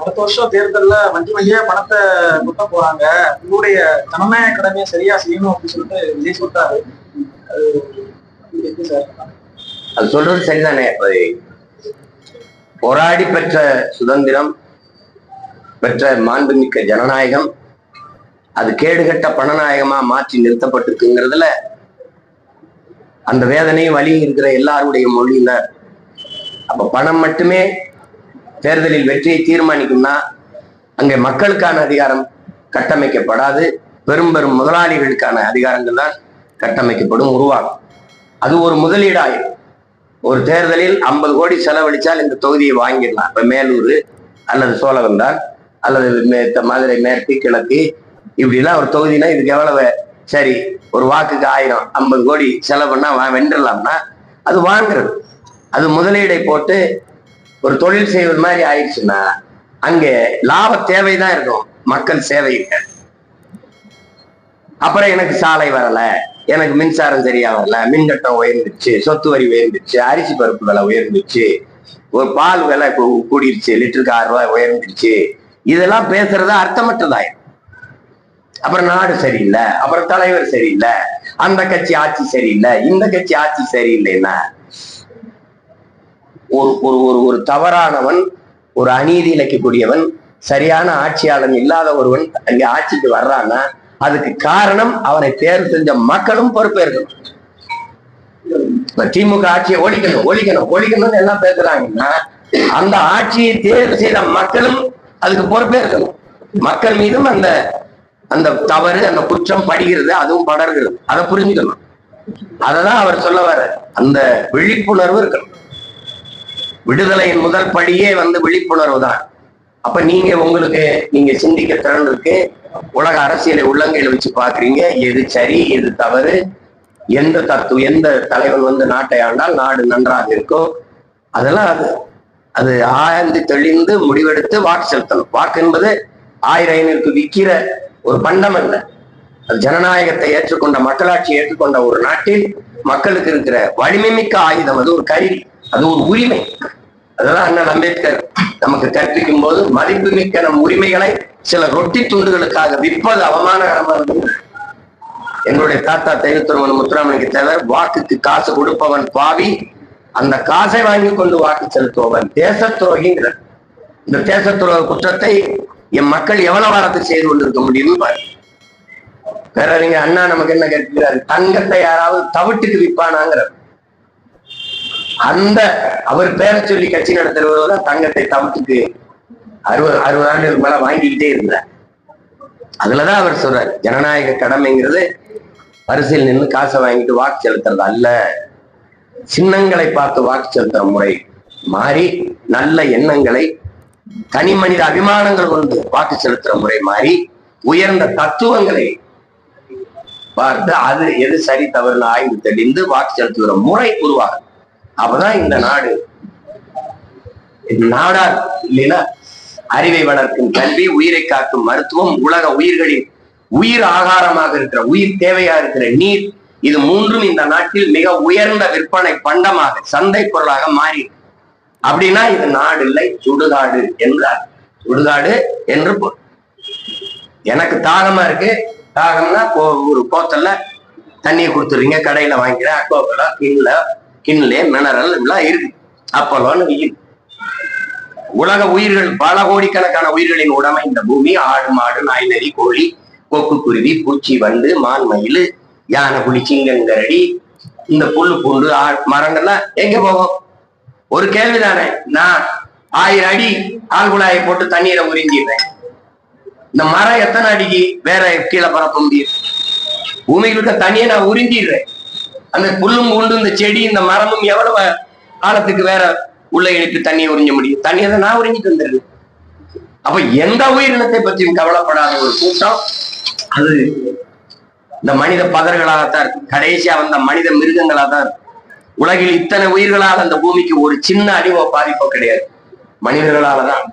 அடுத்த வருஷம் தேர்தல்ல வண்டி வண்டியா பணத்தை கொட்ட போறாங்க. உங்களுடைய ஜனநாயக கடமையை சரியா செய்யணும் அப்படின்னு சொல்லிட்டு விஜய் சொல்றாரு. அது சொல்றது சரிதானே. அது போராடி பெற்ற சுதந்திரம் பெற்ற மாண்புமிக்க ஜனநாயகம் அது கேடுகட்ட பணநாயகமா மாற்றி நிறுத்தப்பட்டிருக்குங்கிறதுல அந்த வேதனையும் வலியும் இருக்கிற எல்லாருடைய மொழியினர் அப்ப பணம் மட்டுமே தேர்தலில் வெற்றியை தீர்மானிக்கும்னா அங்கே மக்களுக்கான அதிகாரம் கட்டமைக்கப்படாது. பெரும் பெரும் முதலாளிகளுக்கான அதிகாரங்கள் தான் கட்டமைக்கப்படும் உருவாகும். அது ஒரு முதலீடாயிரும் ஒரு தேர்தலில் ஐம்பது கோடி செலவழிச்சால் இந்த தொகுதியை வாங்கிடலாம். இப்போ மேலூர் அல்லது சோழகம்தான் அல்லது மதுரை மேற்கு கிழக்கு இப்படிலாம் ஒரு தொகுதினா இதுக்கு எவ்வளவு? சரி ஒரு வாக்குக்கு ஆயிரம் ஐம்பது கோடி செலவு பண்ணா வென்றலாம்னா அது வாங்குறது. அது முதலீடை போட்டு ஒரு தொழில் செய்வது மாதிரி ஆயிடுச்சுன்னா அங்கே லாப தேவைதான் இருக்கும். மக்கள் சேவை இல்லை. அப்புறம் எனக்கு சாலை வரல. எனக்கு மின்சாரம் சரியா வரல. மின்கட்டம் உயர்ந்துருச்சு சொத்து வரி உயர்ந்துருச்சு அரிசி பருப்பு விலை உயர்ந்துச்சு. ஒரு பால் விலை கூடிருச்சு. லிட்டருக்கு ஆறு ரூபாய் உயர்ந்துருச்சு. இதெல்லாம் பேசுறது அர்த்தமற்றதாயிரும். அப்புறம் நாடு சரியில்லை. அப்புறம் தலைவர் சரியில்லை. அந்த கட்சி ஆட்சி சரியில்லை. இந்த கட்சி ஆட்சி சரியில்லைன்னா ஒரு ஒரு ஒரு ஒரு தவறானவன் ஒரு அநீதி இழைக்கக்கூடியவன் சரியான ஆட்சியாளன் இல்லாத ஒருவன் அங்கே ஆட்சிக்கு வர்றான்னா அதுக்கு காரணம் அவனை தேர்வு செஞ்ச மக்களும் பொறுப்பேற்கணும். திமுக ஆட்சியை ஒழிக்கணும் ஒழிக்கணும் ஒழிக்கணும்னு எல்லாம் பேசுறாங்கன்னா அந்த ஆட்சியை தேர்வு செய்த மக்களும் அதுக்கு பொறுப்பேற்கணும். மக்கள் மீதும் அந்த அந்த தவறு அந்த குற்றம் படுகிறது அதுவும் படர்கிறது. அதை புரிஞ்சுக்கணும். அததான் அவர் சொல்ல வர அந்த விழிப்புணர்வு இருக்கணும். விடுதலையின் முதல் படியே வந்து விழிப்புணர்வு தான் அப்ப நீங்க உங்களுக்கு நீங்க சிந்திக்க திறன் இருக்கு உலக அரசியலை உள்ளங்கையில வச்சு பாக்குறீங்க எது சரி எது தவறு எந்த தத்துவம் எந்த தலைவன் வந்து நாட்டை ஆண்டால் நாடு நன்றாக இருக்கும். அதெல்லாம் அது அது ஆய்ந்து தெளிந்து முடிவெடுத்து வாக்கு செலுத்தணும். வாக்கு என்பது ஆயிரம் ஐநூறுக்கு விற்கிற ஒரு பண்டம் அல்ல. அது ஜனநாயகத்தை ஏற்றுக்கொண்ட மக்களாட்சி ஏற்றுக்கொண்ட ஒரு நாட்டில் மக்களுக்கு இருக்கிற வலிமை மிக்க ஆயுதம் அது ஒரு கருவி அது ஒரு உரிமை. அதெல்லாம் அண்ணன் அம்பேத்கர் நமக்கு கற்பிக்கும் போது மதிப்புமிக்க நம் உரிமைகளை சில ரொட்டி துண்டுகளுக்காக விற்பது அவமானகரமானது என்னுடைய தாத்தா தெய்வத்துறவன் முத்துராமனுக்கு தேவர் வாக்குக்கு காசு கொடுப்பவன் பாவி. அந்த காசை வாங்கி கொண்டு வாக்கு செலுத்துவன் தேச துரோகிங்கிற இந்த தேச துரோக குற்றத்தை என் மக்கள் எவ்வளவு வாரத்தில் செய்து கொண்டிருக்க முடியும்னு பேரறிஞர் அண்ணா நமக்கு என்ன கேட்கிறாரு? தங்கத்தை யாராவது தவிட்டுக்கு விற்பானாங்கிறார். அந்த அவர் பேரை சொல்லி கட்சி நடத்துறவர் தான் தங்கத்தை தவிட்டுக்கு அறுபது அறுபது ஆண்டுகளுக்கு மேல வாங்கிக்கிட்டே இருந்தார். அதுலதான் அவர் சொல்றாரு ஜனநாயக கடமைங்கிறது வரிசையில் நின்று காசை வாங்கிட்டு வாக்கு செலுத்துறது அல்ல. சின்னங்களை பார்த்து வாக்கு செலுத்துற முறை மாறி நல்ல எண்ணங்களை தனி மனித அபிமானங்கள் கொண்டு வாக்கு செலுத்துற முறை மாறி உயர்ந்த தத்துவங்களை பார்த்து அது எது சரி தவறுன்னு ஆய்வு தெளிந்து வாக்கு செலுத்துகிற முறை உருவாகும் அப்பதான் இந்த நாடு நாடா இல்லைன்னா அறிவை வளர்க்கும் கல்வி உயிரை காக்கும் மருத்துவம் உலக உயிர்களின் உயிர் ஆகாரமாக இருக்கிற உயிர் தேவையா இருக்கிற நீர் இது மூன்றும் இந்த நாட்டில் மிக உயர்ந்த விற்பனை பண்டமாக சந்தை பொருளாக மாறி அப்படின்னா இது நாடு இல்லை சுடுகாடு என்றார் சுடுகாடு என்று பொருள். எனக்கு தாகமா இருக்கு தாகம்னா கோ- ஒரு கோத்தல்ல தண்ணியை கொடுத்துறீங்க கடையில வாங்கிக்கிறேன் அக்கோ இல்லை கிண்லே மினரல் எல்லாம் இருக்கு அப்பலோன்னு வெயில். உலக உயிர்கள் பல கோடிக்கணக்கான உயிர்களின் உடமை இந்த பூமி. ஆடு மாடு நாய் நரி கோழி கொக்கு குருவி பூச்சி வந்து மான் மயில் யானை புலி சிங்கங்கரடி இந்த புல்லு பூண்டு ஆ- மரங்கள்லாம் எங்க போகும்? ஒரு கேள்வி தானே நான் ஆயிரம் அடி ஆள் குழாயை போட்டு தண்ணீரை உறிஞ்சிடுறேன். இந்த மரம் எத்தனை அடிக்கு? வேற கீழே பரப்ப முடியும். பூமியில் இருக்க தண்ணியை நான் உறிஞ்சிடுறேன். அந்த புல்லும் பூண்டு இந்த செடி இந்த மரமும் எவ்வளவு காலத்துக்கு வேற உள்ள இழுத்து தண்ணியை உறிஞ்ச முடியும்? தண்ணியை தான் நான் உறிஞ்சிட்டு வந்துடுறேன் அப்ப எந்த உயிரினத்தை பற்றியும் கவலைப்படாத ஒரு கூட்டம். அது இந்த மனித பதர்களாகத்தான் இருக்கு. கடைசியா வந்த மனித மிருகங்களா தான் உலகில் இத்தனை உயிர்களால் அந்த பூமிக்கு ஒரு சின்ன அடிவோ பாதிப்போ கிடையாது. மனிதர்களால தான்